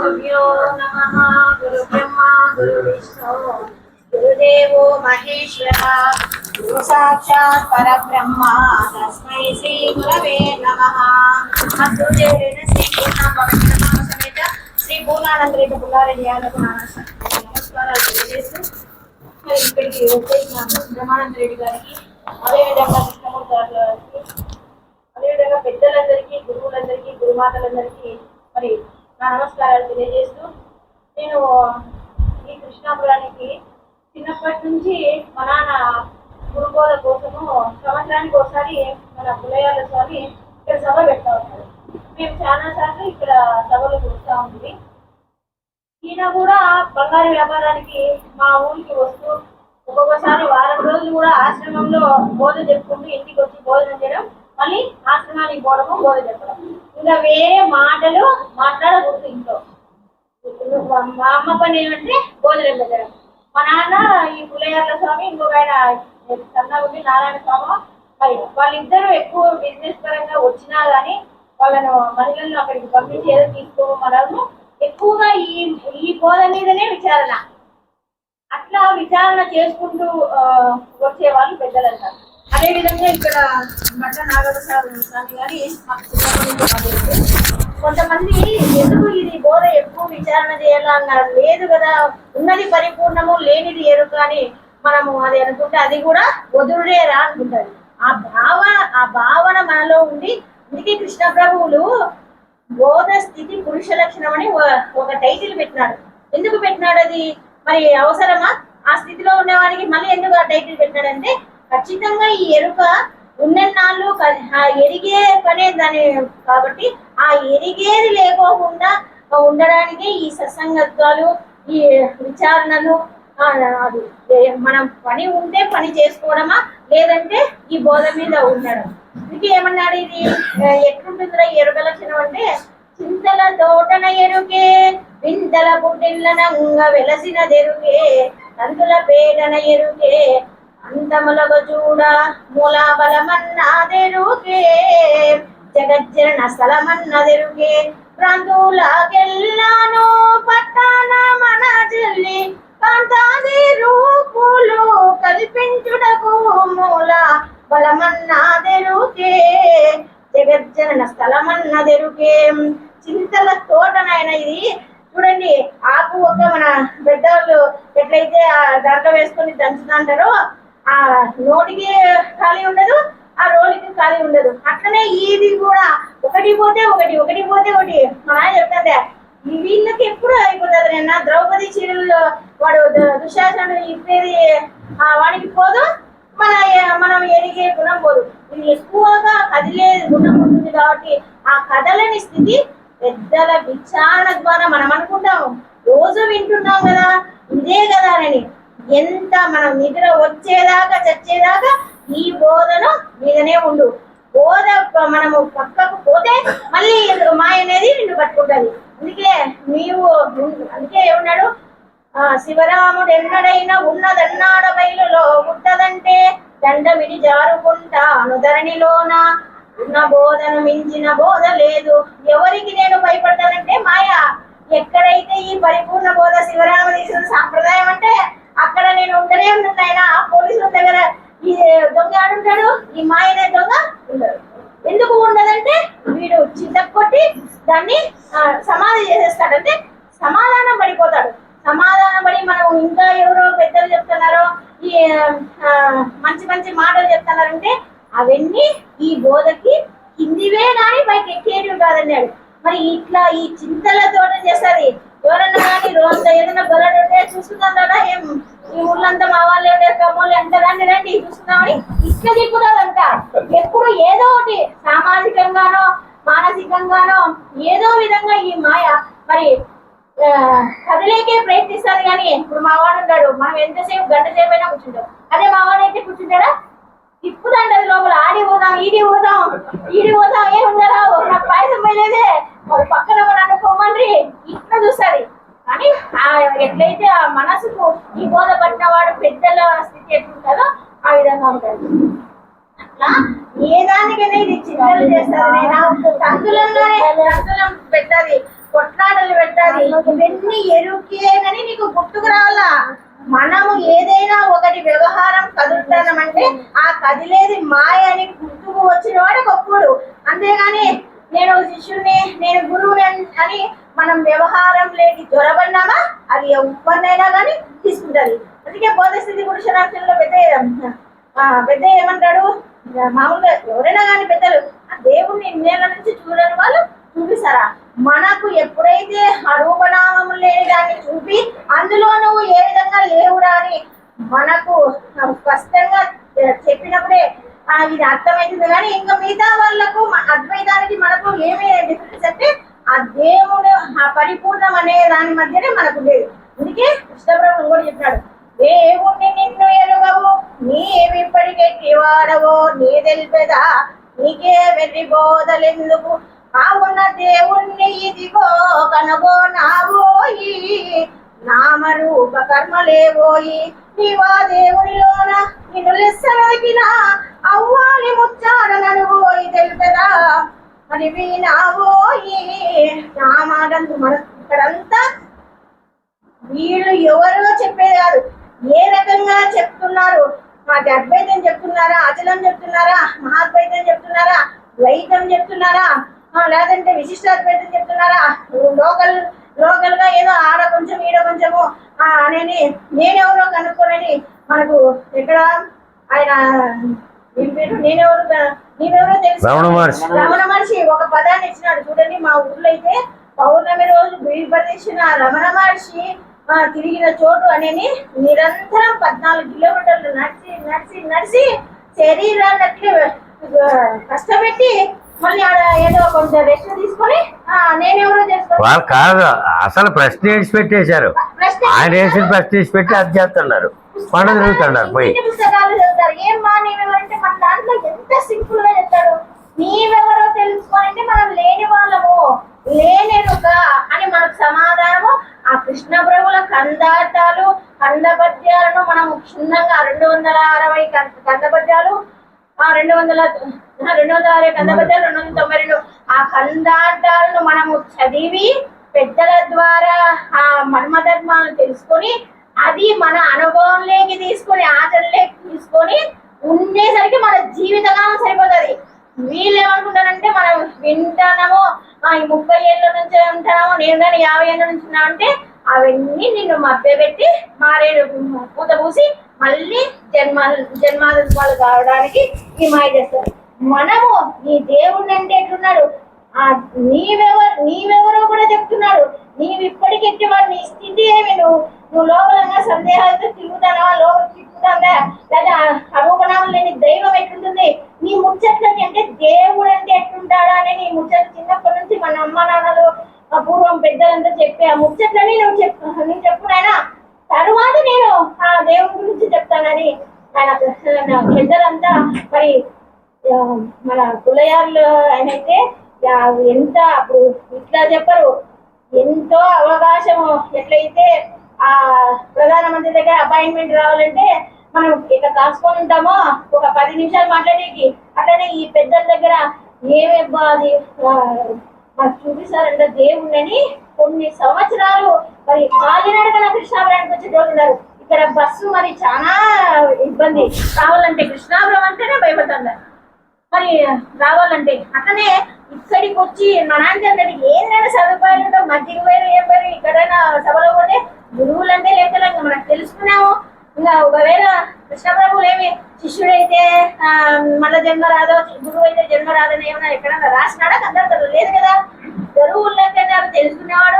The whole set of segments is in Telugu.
నమ గురు బ్రహ్మ గురు విష్ణు గురుదేవో మహేశ్వర పరబ్రహ్మ శ్రీ నమ మధుదేవైన శ్రీ రెడ్డి పుల్లారెడ్డి యాదవ్ నమస్కారాలు తెలియజేస్తూ ఇక్కడికి బ్రహ్మానంద రెడ్డి గారికి అదేవిధంగా కృష్ణమూర్తి గారికి అదేవిధంగా పెద్దలందరికీ గురువులందరికీ గురుమాతలందరికీ మరి నా నమస్కారాలు తెలియజేస్తూ నేను ఈ కృష్ణాపురానికి చిన్నప్పటి నుంచి మా నాన్న గురుబోధ కోసము సంవత్సరానికి ఒకసారి మన పులయాల స్వామి ఇక్కడ సభ పెడతా ఉంటారు మేము చాలా సార్లు ఇక్కడ సభలు చూస్తూ ఉంది ఈయన కూడా బంగారు వ్యాపారానికి మా ఊరికి వస్తూ ఒక్కొక్కసారి వారం రోజులు కూడా ఆశ్రమంలో బోధ చెప్పుకుంటూ ఇంటికి వచ్చి భోజనం చేయడం మళ్ళీ ఆశ్రమానికి పోవడము బోధ చెప్పడం. ఇంకా వేరే మాటలు మాట్లాడకూడదు ఇంట్లో. మా అమ్మ పని ఏమంటే భోజనం పెట్టడం. మా నాన్న ఈ పుల్లయ్యర్ల స్వామి ఇంకొక ఆయన సన్నగుండి నారాయణ స్వామి మరి వాళ్ళిద్దరూ ఎక్కువ బిజినెస్ పరంగా వచ్చినా కానీ వాళ్ళను మహిళలను అక్కడికి పంపించి ఏదో తీసుకోమనము ఎక్కువగా ఈ ఈ బోధ మీదనే విచారణ. అట్లా విచారణ చేసుకుంటూ వచ్చేవాళ్ళు వచ్చే వాళ్ళు పెద్దలంటారు అదే విధంగా ఇక్కడ మట్ట నాగరసామి స్వామి గారి కొంతమంది ఎందుకు ఇది బోధ ఎక్కువ విచారణ చేయాలా అన్నారు? లేదు కదా ఉన్నది పరిపూర్ణము లేనిది ఎరుక అని మనము అది అనుకుంటే అది కూడా వదురుడే రా అనుకుంటారు ఆ భావన ఆ భావన మనలో ఉండి అందుకే కృష్ణ ప్రభువులు బోధ స్థితి పురుష లక్షణం అని ఒక- టైటిల్ పెట్టినాడు ఎందుకు పెట్టినాడు అది? మరి అవసరమా? ఆ స్థితిలో ఉండేవాడికి మళ్ళీ ఎందుకు ఆ టైటిల్ పెట్టినాడంటే ఖచ్చితంగా ఈ ఎరుక ఉన్నన్నాళ్ళు ఆ ఎరిగే పనే దాని కాబట్టి ఆ ఎరిగేది లేకోకుండా ఉండడానికి ఈ సత్సంగత్వాలు ఈ విచారణలు అది మనం పని ఉంటే పని చేసుకోవడమా లేదంటే ఈ బోధ మీద ఉండడం. ఇది ఏమన్నాడు ఇది? ఎట్లుంటుందిరా ఎరుక లక్షణం అంటే చింతల తోటన ఎరుకే వింతల పుట్టిల్లనంగ వెలసిన ఎరుకే తంతుల పేటన ఎరుకే అంతములగ చూడ మూలాబలమన్నదెరుగే జగజ్జన స్థలమన్నదెరుగే ప్రాంతులకెల్లాను పట్టాన మన చెల్లి కాంతాది రూపులు కల్పించుటకు మూల బలమన్నాదెరుకే జగజ్జన స్థలమన్నదెరుగే చింతల తోటనైనా ఇది చూడండి ఆకు ఒక మన పెద్దవాళ్ళు ఎట్లయితే ఆ దాంట్లో వేసుకొని దంచుతుంటారో ఆ నోటికి ఖాళీ ఉండదు ఆ రోలికి ఖాళీ ఉండదు. అట్లనే ఇది కూడా ఒకటి పోతే ఒకటి ఒకటి పోతే ఒకటి. మా ఆయన వీళ్ళకి ఎప్పుడు అయిపోతుంది నిన్న? ద్రౌపది చీరల్లో వాడు దు- దుశ్శాసనుడు ఇప్పేది ఆ వాడికి పోదు మన మనం ఎరిగే గుణం పోదు. ఇది ఎక్కువగా కదిలే గుణం ఉంటుంది కాబట్టి ఆ కదలని స్థితి పెద్దల విచారణ ద్వారా మనం అనుకుంటాం. రోజు వింటున్నాం కదా ఇదే కదా అని. ఎంత మనం నిద్ర వచ్చేదాకా చచ్చేదాకా ఈ బోధను మీదనే ఉండు. బోధ మనము పక్కకు పోతే మళ్ళీ మాయ అనేది నిన్ను పట్టుకుంటుంది. అందుకే నీవు అందుకే ఏమన్నాడు? ఆ శివరాముడు ఎన్నడైనా ఉన్నదన్నాడ బయలులో ఉంటదంటే దండమిడి జారుకుంటా అనుధరణిలోన. ఉన్న బోధను మించిన బోధ లేదు. ఎవరికి నేను భయపడతానంటే మాయ. ఎక్కడైతే ఈ పరిపూర్ణ బోధ శివరామ తీసిన సాంప్రదాయం అంటే అక్కడ నేను ఉండనే ఉన్నాను ఆయన పోలీసుల దగ్గర ఈ దొంగ ఆడుంటాడు ఈ మాయనే దొంగ ఉండడు. ఎందుకు ఉండదంటే వీడు చిత్తకొట్టి దాన్ని సమాధి చేసేస్తాడంటే సమాధానం పడిపోతాడు. సమాధానం పడి మనం ఇంకా ఎవరో పెద్దలు చెప్తున్నారో ఈ మంచి మంచి మాటలు చెప్తున్నారంటే అవన్నీ ఈ బోధకి కిందివే కానీ పైకి ఎక్కేటివి కాదన్నాడు. మరి ఇట్లా ఈ చింతలతో చేస్తుంది. ఎవరన్నా కానీ రోజు ఏదైనా బలడు ఉంటే చూసుకుందాం కదా ఏం ఈ ఊర్లంతా మా వాళ్ళు ఉండే కమ్మోళ్ళు ఎంత రండి రండి చూసుకుందామని ఇట్లా చెప్పుదాదంట ఎప్పుడు ఏదో ఒకటి సామాజికంగానో మానసికంగానో ఏదో విధంగా ఈ మాయ మరి ఆ, కదిలేకే ప్రయత్నిస్తారు కానీ ఇప్పుడు మావాడు ఉన్నాడు. మనం ఎంతసేపు గంట సేపు అయినా కూర్చుంటాం. అదే మా వాడు అయితే కూర్చుంటాడా? అది లోపల. ఆడి పోదాం ఈడి పోదాం ఈడి పోదాం. ఏ ఉండరావు నాకు పాయసం పోయలేదే. పక్కన నన్ను పొమ్మండ్రి ఇట్లా చూస్తుంది కానీ ఆ ఎట్లయితే ఆ మనసుకు ఈ బోధ పట్టిన వాడు పెద్దల స్థితి ఎట్లుంటుందో ఆ విధంగా ఉంటుంది. అట్లా ఏ దానికైనా ఇది చిన్నలు చేస్తారు నేను తంతులంగానే తంతులం పెట్టాలి కొట్లాటలు పెట్టాలి ఇవన్నీ ఎరుకేనని నీకు గుర్తుకు రావాలా? మనము ఏదైనా ఒకటి వ్యవహారం కదులుతామంటే ఆ కదిలేది మాయ అని గుర్తుకు వచ్చిన వాడు గొప్పడు అంతేగాని నేను శిష్యుని నేను గురువుని అని- అని మనం వ్యవహారం లేని జ్వరబడినామా అది ఎవరినైనా కానీ తీసుకుంటుంది. అందుకే బోధస్థితి పురుషరాక్షంలో పెద్ద పెద్ద ఏమంటాడు? మామూలుగా ఎవరైనా కానీ పెద్దలు ఆ దేవుణ్ణి ఇన్నేళ్ళ నుంచి చూడని వాళ్ళు చూపిస్తారా? మనకు ఎప్పుడైతే ఆ రూపనామము లేని దాన్ని చూపి అందులో నువ్వు ఏ విధంగా లేవురా అని మనకు స్పష్టంగా చెప్పినప్పుడే ఇది అర్థమవుతుంది కానీ ఇంకా మిగతా వాళ్ళకు అద్వైతానికి మనకు ఏమి డిఫరెన్స్ అంటే ఆ దేవుడు ఆ పరిపూర్ణం అనే దాని మధ్యనే మనకు లేదు. అందుకే కృష్ణప్రభు కూడా చెప్పాడు దేవుణ్ణి నిన్ను ఎరుగవు నీవిప్పటికెట్టి వాడవో నీ తెలిపెదా నీకే వెర్రి బోధలెందుకు? ఆ ఉన్న దేవుణ్ణి ఇదిగో కనుగో కనుగోనావోయి నామరూప కర్మలేవోయి నీవా దేవునిలోన నిన్ను లెస్సలకిన అవ్వాలి ముచ్చాడననువోయి తెలిపెదా? అని వినావోయి నా మాటందు మన ఇక్కడంతా వీళ్ళు ఎవరో చెప్పేది కాదు ఏ రకంగా చెప్తున్నారు? మా అద్వైతం చెప్తున్నారా? అచలం చెప్తున్నారా? మహాద్వైతం చెప్తున్నారా? ద్వైతం చెప్తున్నారా? లేదంటే విశిష్టాద్వైతం చెప్తున్నారా? లోకల్ లోకల్గా ఏదో ఆడ కొంచెం ఈడ కొంచెము అనేది నేనెవరో కనుక్కోనని మనకు ఎక్కడ ఆయన నేనెవరు నీవెవరో తెలుసు. రమణ మహర్షి. ఒక పదాన్ని ఇచ్చినాడు. చూడండి మా ఊర్లో అయితే పౌర్ణమి రోజు ప్రదర్శన రమణ మహర్షి తిరిగిన చోటు అనేది నిరంతరం పద్నాలుగు కిలోమీటర్లు నడిచి నడిచి నడిచి శరీరాన్ని అట్లే కష్టపెట్టి మళ్ళీ ఆడ ఏదో కొంచెం రెస్ట్ తీసుకొని ఆ, నేనెవరో చేసుకో వాళ్ళు కాదు అసలు ప్రశ్న వేసి పెట్టేశారు ఆయన వేసిన ప్రశ్న వేసి పెట్టి అది చేస్తున్నారు. పండ తిరుగుతున్నారు పోయి. నీవెవరో తెలుసుకోవాలంటే మనం లేని వాళ్ళము. లేనెనుక అని మనకు సమాధానము. ఆ కృష్ణ ప్రభుల కందార్థాలు కందపద్యాలను మనం క్షుణ్ణంగా రెండు వందల అరవై కంద- కందపద్యాలు ఆ రెండు వందల రెండు వందల అరవై కందపద్యాలు రెండు వందల తొంభై రెండు ఆ కందార్థాలను మనము చదివి పెద్దల ద్వారా ఆ మర్మధర్మాలను తెలుసుకొని అది మన అనుభవంలోకి తీసుకొని ఆచరణలోకి తీసుకొని ఉండేసరికి మన జీవితకాలం సరిపోతుంది. వీళ్ళు ఏమనుకుంటారంటే మనం వింటానమో ఈ ముప్పై ఏళ్ళ నుంచి ఉంటాము నేను కానీ యాభై ఏళ్ళ నుంచి ఉన్నా అంటే అవన్నీ నిన్ను మభ్యపెట్టి మారేడు పూత పూసి మళ్ళీ జన్మ జన్మాలు కావడానికి ఈ మాయ చేస్తారు. మనము నీ దేవుడిని అంటే ఎట్లున్నాడు ఆ నీవెవరు నీవెవరో కూడా చెప్తున్నాడు నీవు ఇప్పటికెట్టి వాడు నీ స్థితి ఏమి? నువ్వు నువ్వు లోపలంగా సందేహం తిరుగుతానవా లోపల తిరుగుతుందా లేదా అరూపనామం లేని దైవం ఎట్లుంటుంది నీ ముచ్చట్లని అంటే దేవుడు అంటే ఎట్లుంటాడా అని నీ ముచ్చట్లు చిన్నప్పటి నుంచి మన అమ్మ నాన్నలు ఆ పూర్వం పెద్దలంతా చెప్పి ఆ ముచ్చట్లని నువ్వు చెప్పు నువ్వు చెప్పు నాయనా తరువాత నేను ఆ దేవుడి గురించి చెప్తానని ఆయన పెద్దలంతా మరి ఆ, మన పుల్లయార్లు ఆయన అయితే ఎంత అప్పుడు ఇట్లా చెప్పరు. ఎంతో అవకాశం ఎట్లయితే ఆ ప్రధానమంత్రి దగ్గర అపాయింట్మెంట్ రావాలంటే మనం ఇట్లా కాసుకొని ఉంటామో ఒక పది నిమిషాలు మాట్లాడేకి. అట్లనే ఈ పెద్దల దగ్గర ఏమేబ్బా అది మాకు చూపిస్తారంట దేవుణ్ణని కొన్ని సంవత్సరాలు మరి కాలినడకన కృష్ణాపురానికి వచ్చేటోళ్ళు ఉన్నారు. ఇక్కడ బస్సు మరి చాలా ఇబ్బంది. కావాలంటే కృష్ణాపురం అంటేనే భయపడుతున్నారు మరి రావాలంటే అట్లనే ఇక్కడికి వచ్చి మా నాన్న చెప్పాడు ఏదైనా సదుపాయాలు ఉండవు మధ్యకి పోయారు ఏం పోయారు సభలో పోతే గురువులు అంటే లేకలే ఇంకా మనకు తెలుసుకున్నాము. ఇంకా ఒకవేళ కృష్ణప్రభులు ఏమి శిష్యుడైతే ఆ, మళ్ళా జన్మ రాదో గురువు అయితే జన్మ రాదని ఏమన్నా ఎక్కడన్నా రాసినాడా? కందరు లేదు కదా. గురువులకే తెలుసుకునేవాడు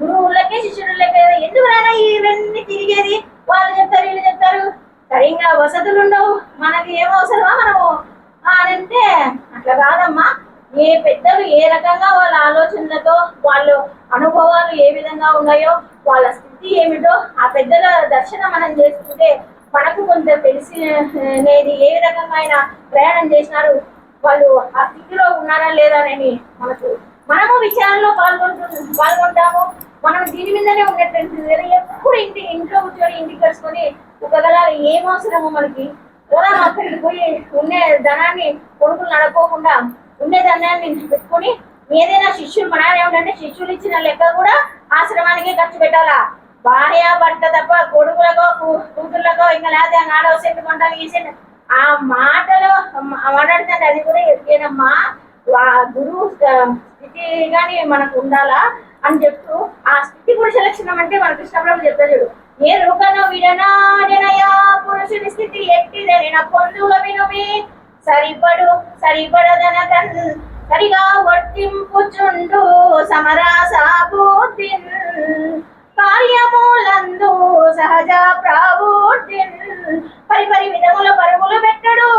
గురువులకే శిష్యుడులకే ఎందుకు రానా ఇవన్నీ తిరిగేది? వాళ్ళు చెప్తారు వీళ్ళు చెప్తారు. సరిగా వసతులు ఉండవు మనకి ఏం అవసరమా మనము? అని అంటే అట్లా కాదమ్మా. ఏ పెద్దలు ఏ రకంగా వాళ్ళ ఆలోచనలతో వాళ్ళు అనుభవాలు ఏ విధంగా ఉన్నాయో వాళ్ళ స్థితి ఏమిటో ఆ పెద్దల దర్శనం మనం చేసుకుంటే మనకు కొంత తెలిసినది ఏ రకంగా ఆయన ప్రయాణం చేసినారు వాళ్ళు ఆ స్థితిలో ఉన్నారా లేదా అని మనకు మనము విచారణలో పాల్గొంటు పాల్గొంటాము. మనం దీని మీదనే ఉన్నట్టు ఎప్పుడు ఇంటి ఇంట్లో కూర్చొని ఇంటికి వచ్చుకొని ఒకవేళ ఏం అవసరము మనకి కదా పోయి ఉండే ధనాన్ని కొడుకులు నడకోకుండా ఉండే ధనాన్ని పెట్టుకుని ఏదైనా శిష్యులు మన ఏమిటంటే శిష్యులు ఇచ్చిన లెక్క కూడా ఆశ్రమానికి ఖర్చు పెట్టాలా? భార్య భర్త తప్ప కొడుకులకో కూతుర్లకో ఇంకా లేదా ఆడ సెంటు కొంటాను ఈ సెంటు. ఆ మాటలు మాట్లాడుతుంది అది కూడా ఎక్కేనమ్మా గురువు స్థితి కానీ మనకు ఉండాలా అని చెప్తూ ఆ స్థితి పురుష లక్షణం అంటే మన కృష్ణప్రభు చెప్తా చూడు. ఎరుకను రుకను విడనాడనయా పురుషుని స్థితి ఎట్టిదనిన పొందుల వినుమి. సరిపడు సరిపడదన తన్ సరిగా వర్తింపుచుండు సమరాసాపూర్తిన్ కార్యములందు సహజ ప్రావూర్తిన్ పరి పరి విధముల పరుగులు పెట్టడు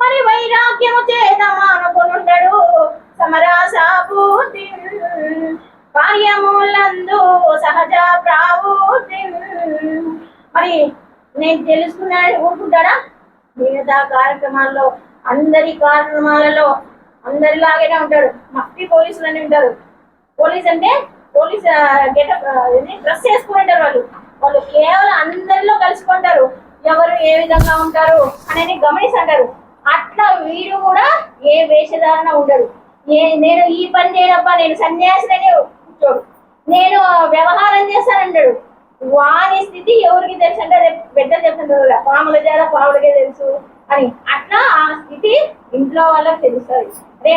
మరి వైరాగ్యము చేత మానుకునుండడు సమరాసాపూర్తిన్ కార్యములందు సహజ ప్రావూర్తిన్ మరి నేను తెలుసుకున్నాడు ఊరుకుంటాడా? మిగతా కార్యక్రమాల్లో అందరి కార్యక్రమాలలో అందరిలాగానే ఉంటాడు. మట్టి పోలీసులు అని ఉంటారు. పోలీస్ అంటే పోలీస్ గెటప్ డ్రెస్ చేసుకుంటారు వాళ్ళు. వాళ్ళు కేవలం అందరిలో కలుసుకుంటారు. ఎవరు ఏ విధంగా ఉంటారు అనేది గమనిస్తుంటారు. అట్లా వీడు కూడా ఏ వేషధారణ ఉండడు. ఏ నేను ఈ పని చేయడప్ప నేను సన్యాసిని కూర్చోడు నేను వ్యవహారం చేస్తానంటాడు వాని స్థితి ఎవరికి తెలుసు అంటే అదే పెద్దలు చెప్తుంటారు కదా, పాముల చేర పాములకే తెలుసు అని. అట్లా ఆ స్థితి ఇంట్లో వాళ్ళకి తెలుస్తుంది. అదే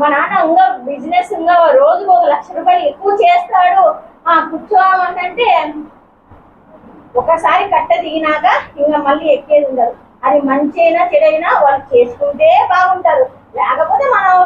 మా నాన్న ఇంకా బిజినెస్ ఇంకా రోజుకు ఒక లక్ష రూపాయలు ఎక్కువ చేస్తాడు. ఆ కూర్చోమంటే ఒకసారి కట్ట దిగినాక ఇంకా మళ్ళీ ఎక్కేది ఉండదు. అది మంచి అయినా చెడైనా వాళ్ళు చేసుకుంటే బాగుంటారు. లేకపోతే మనం